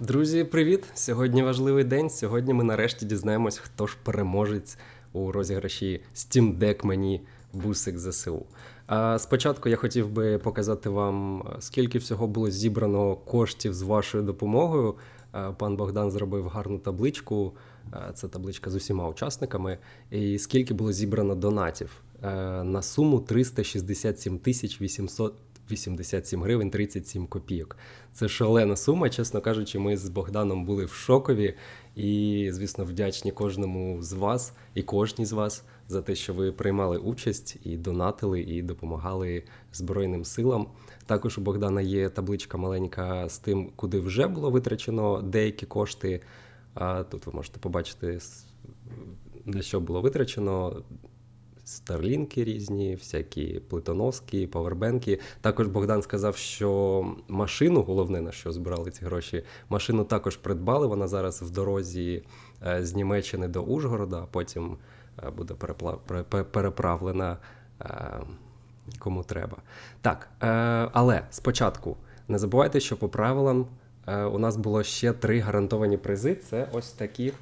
Друзі, привіт! Сьогодні важливий день. Сьогодні ми нарешті дізнаємось, хто ж переможець у розіграші Steam Deck мені бусик ЗСУ. А спочатку я хотів би показати вам, скільки всього було зібрано коштів з вашою допомогою. Пан Богдан зробив гарну табличку. Це табличка з усіма учасниками. І скільки було зібрано донатів Е, на суму 367 тисяч 887 гривень 37 копійок. Це шалена сума, чесно кажучи, ми з Богданом були в шокові і, звісно, вдячні кожному з вас і кожній з вас за те, що ви приймали участь і донатили, і допомагали Збройним силам. Також у Богдана є табличка маленька з тим, куди вже було витрачено деякі кошти. А тут ви можете побачити, на що було витрачено. Старлінки різні, всякі плитоноски, павербенки. Також Богдан сказав, що машину, головне на що збирали ці гроші, машину також придбали. Вона зараз в дорозі е, з Німеччини до Ужгорода, а потім е, буде переправлена е, кому треба. Так, але спочатку не забувайте, що по правилам у нас було ще три гарантовані призи. Це ось такі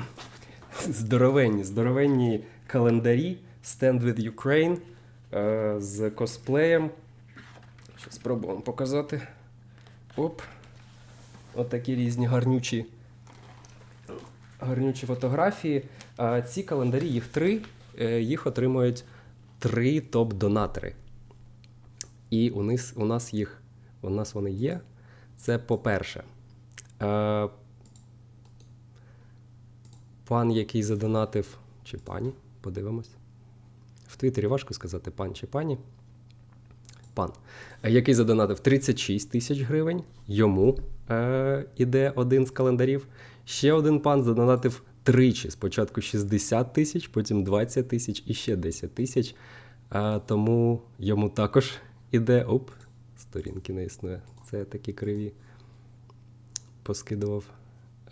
здоровенні, здоровенні календарі Stand with Ukraine е, з косплеєм. Що спробуємо показати. Оп. Отакі різні гарнючі, гарнючі фотографії. Ці календарі, їх три, е, їх отримують три топ-донатори. І у нас, у нас їх, у нас вони є. Це по-перше. Е, пан, який задонатив, чи пані, подивимось. В Твіттері важко сказати пан чи пані. Пан, е, який задонатив 36 тисяч гривень. Йому е, іде один з календарів. Ще один пан задонатив тричі. Спочатку 60 тисяч, потім 20 тисяч і ще 10 тисяч. Е, тому йому також іде. Оп, сторінки не існує. Це такі криві. Поскидував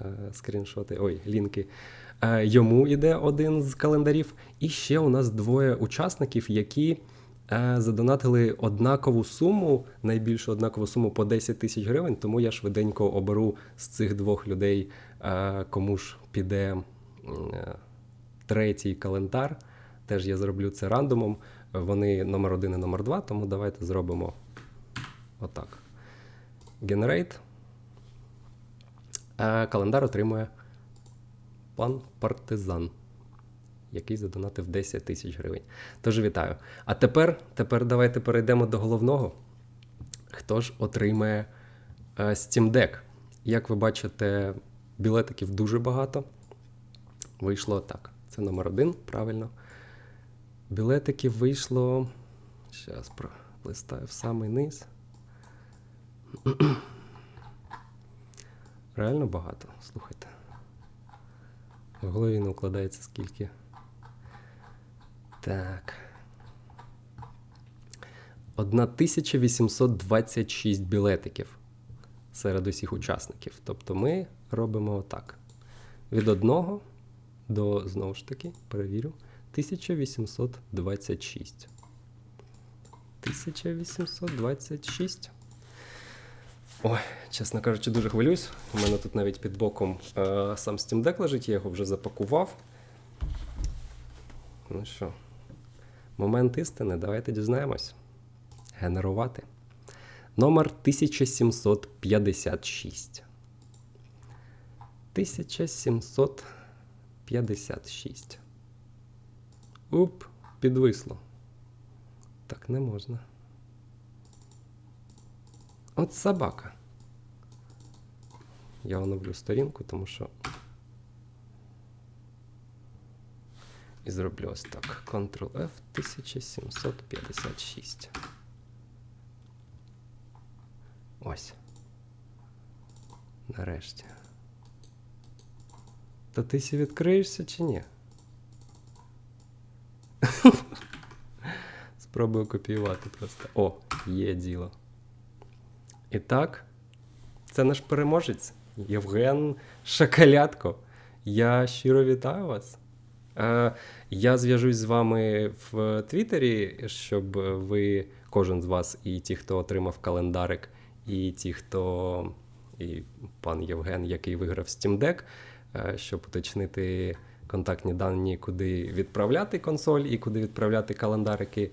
е, скріншоти. Ой, лінки. Е, йому йде один з календарів. І ще у нас двоє учасників, які е, задонатили однакову суму, найбільшу однакову суму по 10 тисяч гривень. Тому я швиденько оберу з цих двох людей, е, кому ж піде третій календар. Теж я зроблю це рандомом. Вони номер один і номер два, тому давайте зробимо отак. Generate. Е, Календар отримує пан партизан, який задонатив 10 тисяч гривень. Тож вітаю. А тепер, тепер давайте перейдемо до головного. Хто ж отримає е, Steam Deck? Як ви бачите, білетиків дуже багато. Вийшло так. Це номер один, правильно. Білетиків вийшло. Зараз пролистаю в самий низ. Реально багато, слухайте. В голові не укладається скільки. Так. 1826 білетиків серед усіх учасників. Тобто ми робимо отак. Від одного до, знову ж таки, перевірю, 1826. 1826. Ой, чесно кажучи, дуже хвилююсь. У мене тут навіть під боком е, сам Steam Deck лежить, я його вже запакував. Ну що, момент істини, давайте дізнаємось. Генерувати. Номер 1756. 1756. Уп, підвисло. Так не можна. От собака. Я оновлю сторінку, тому що. І зроблю ось так. Ctrl-F 1756. Ось. Нарешті. Та ти сі відкриєшся чи ні? Спробую копіювати просто. О, є діло. І так, це наш переможець Євген Шакалятко. Я щиро вітаю вас. Е, я зв'яжусь з вами в Твіттері, щоб ви, кожен з вас, і ті, хто отримав календарик, і ті, хто і пан Євген, який виграв Steam Deck, е, щоб уточнити контактні дані, куди відправляти консоль і куди відправляти календарики.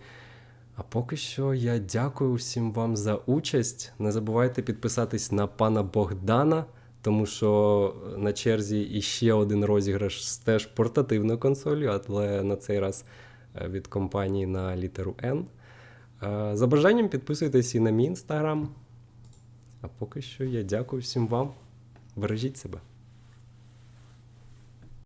А поки що я дякую всім вам за участь. Не забувайте підписатись на пана Богдана, тому що на черзі іще один розіграш з теж портативною консолью, але на цей раз е, від компанії на літеру N. Е, За бажанням підписуйтесь і на мій інстаграм. А поки що я дякую всім вам. Бережіть себе.